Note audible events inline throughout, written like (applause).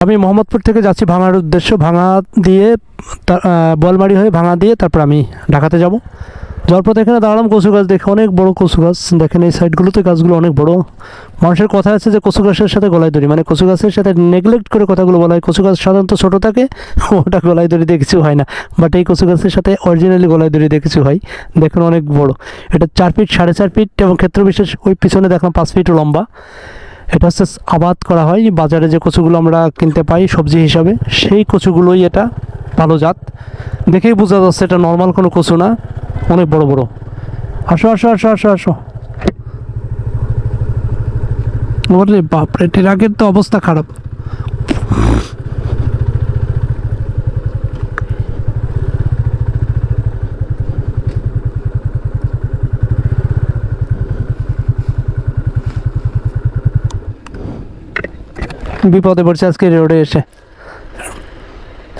আমি মোহাম্মদপুর থেকে যাচ্ছি ভাঙার উদ্দেশ্য ভাঙা দিয়ে আহ, হয়ে ভাঙা দিয়ে তারপর আমি ঢাকাতে যাব। যাওয়ার পথে এখানে দাঁড়ালাম কচু গাছ দেখে অনেক বড় কচু গাছ। দেখেন এই সাইডগুলোতে গাছগুলো অনেক বড়। মানুষের কথা আছে যে কচু গাছের সাথে গলায় দড়ি মানে কচু গাছের সাথে নেগলেক্ট করে কথাগুলো বলা হয়। কচু গাছ সাধারণত ছোটো থাকে (laughs) ওটা গলায় দড়ি দিয়ে কিছু হয় না। বাট এই কচু গাছের সাথে অরিজিনালি গলায় দড়ি দিয়ে কিছু হয়। দেখুন অনেক বড়। এটা চার ফিট সাড়ে চার ফিট এবং ক্ষেত্র বিশেষ ওই পিছনে দেখলাম পাঁচ ফিট লম্বা। এটা হচ্ছে আবাদ করা হয়। বাজারে যে কচুগুলো আমরা কিনতে পাই সবজি হিসাবে, সেই কচুগুলোই এটা ভালো জাত। দেখেই বোঝা যাচ্ছে এটা নর্মাল কোনো কচু না, অনেক বড় বড়। আসো আসো আসো আসো আসো। বাপরে আগের তো অবস্থা খারাপ। বিপদে পড়ছে আজকে রোডে এসে।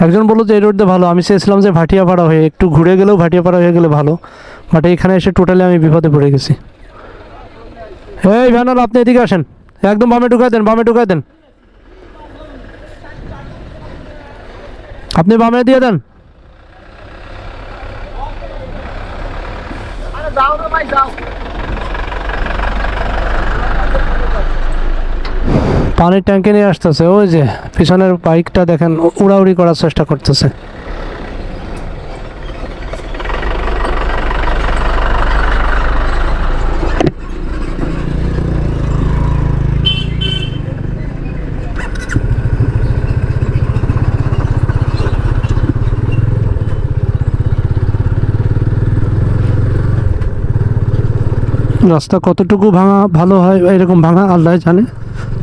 একজন বলল যে, এই রোড দিয়ে ভালো। আমি চেয়েছিলাম যে, ভাটিয়াপাড়া হয়ে, একটু ঘুরে গেলেও ভাটিয়াপাড়া হয়ে গেলে ভালো। বাট এখানে এসে টোটালি আমি বিপদে পড়ে গেছি। এই ভ্যানাল, আপনি এদিকে আসেন। একদম বামে ঢুকাই দেন, বামে ঢুকাই দেন। আপনি বামে দিয়ে দেন। পানির ট্যাঙ্কে নিয়ে আসতেছে, ওই যে পিছনের বাইকটা দেখেন উড়াউড়ি করার চেষ্টা করতেছে। রাস্তা কতটুকু ভাঙা ভালো হয়, এরকম ভাঙা আল্লাহ জানে।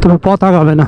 তবে পথ আগাবে না।